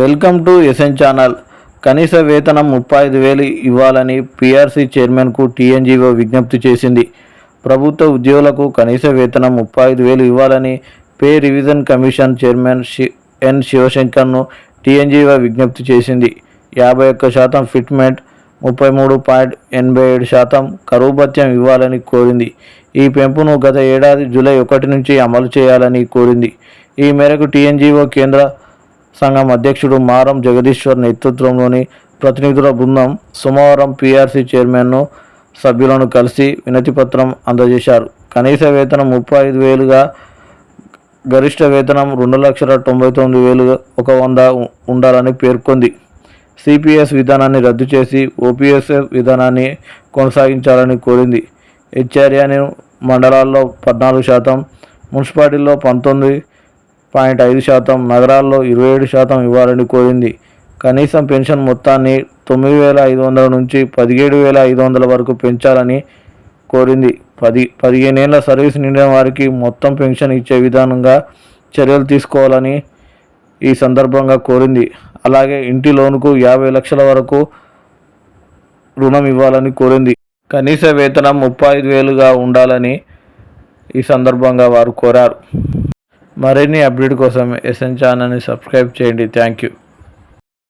Welcome to SN channel. కనీస వేతనం ముప్పై ఐదు వేలు ఇవ్వాలని పీఆర్సీ చైర్మన్కు టీఎన్జీఓ విజ్ఞప్తి చేసింది. ప్రభుత్వ ఉద్యోగులకు కనీస వేతనం ముప్పై ఐదు వేలు ఇవ్వాలని పే రివిజన్ కమిషన్ చైర్మన్ షి ఎన్ శివశంకర్ను టీఎన్జీఓ విజ్ఞప్తి చేసింది. యాభై ఒక్క శాతం ఫిట్మెంట్ ముప్పై మూడు పాయింట్ ఎనభై ఏడు శాతం కరువు భత్యం ఇవ్వాలని కోరింది. ఈ పెంపును గత ఏడాది జూలై ఒకటి నుంచి అమలు చేయాలని కోరింది. ఈ మేరకు టీఎన్జీఓ కేంద్ర సంఘం అధ్యక్షుడు మారం జగదీశ్వర్ నేతృత్వంలోని ప్రతినిధుల బృందం సోమవారం పీఆర్సీ చైర్మన్ను సభ్యులను కలిసి వినతిపత్రం అందజేశారు. కనీస వేతనం ముప్పై ఐదు వేలుగా గరిష్ట వేతనం రెండు లక్షల తొంభై తొమ్మిది వేలు ఒక వంద ఉండాలని పేర్కొంది. సిపిఎస్ విధానాన్ని రద్దు చేసి ఓపీఎస్ఎఫ్ విధానాన్ని కొనసాగించాలని కోరింది. హెచ్ఆర్ఏని మండలాల్లో పద్నాలుగు శాతం మున్సిపాలిటీల్లో పంతొమ్మిది పాయింట్ ఐదు శాతం నగరాల్లో ఇరవై ఏడు శాతం ఇవ్వాలని కోరింది. కనీసం పెన్షన్ మొత్తాన్ని తొమ్మిది వేల ఐదు వందల నుంచి పదిహేడు వేల ఐదు వందల వరకు పెంచాలని కోరింది. పది పదిహేనేళ్ళ సర్వీస్ నిండిన వారికి మొత్తం పెన్షన్ ఇచ్చే విధానంగా చర్యలు తీసుకోవాలని ఈ సందర్భంగా కోరింది. అలాగే ఇంటి లోనుకు యాభై లక్షల వరకు రుణం ఇవ్వాలని కోరింది. కనీస వేతనం ముప్పై ఐదు వేలుగా ఉండాలని ఈ సందర్భంగా వారు కోరారు. మరిన్ని అప్డేట్ కోసం ఎస్ఎన్ ఛానల్ని సబ్స్క్రైబ్ చేయండి. Thank you.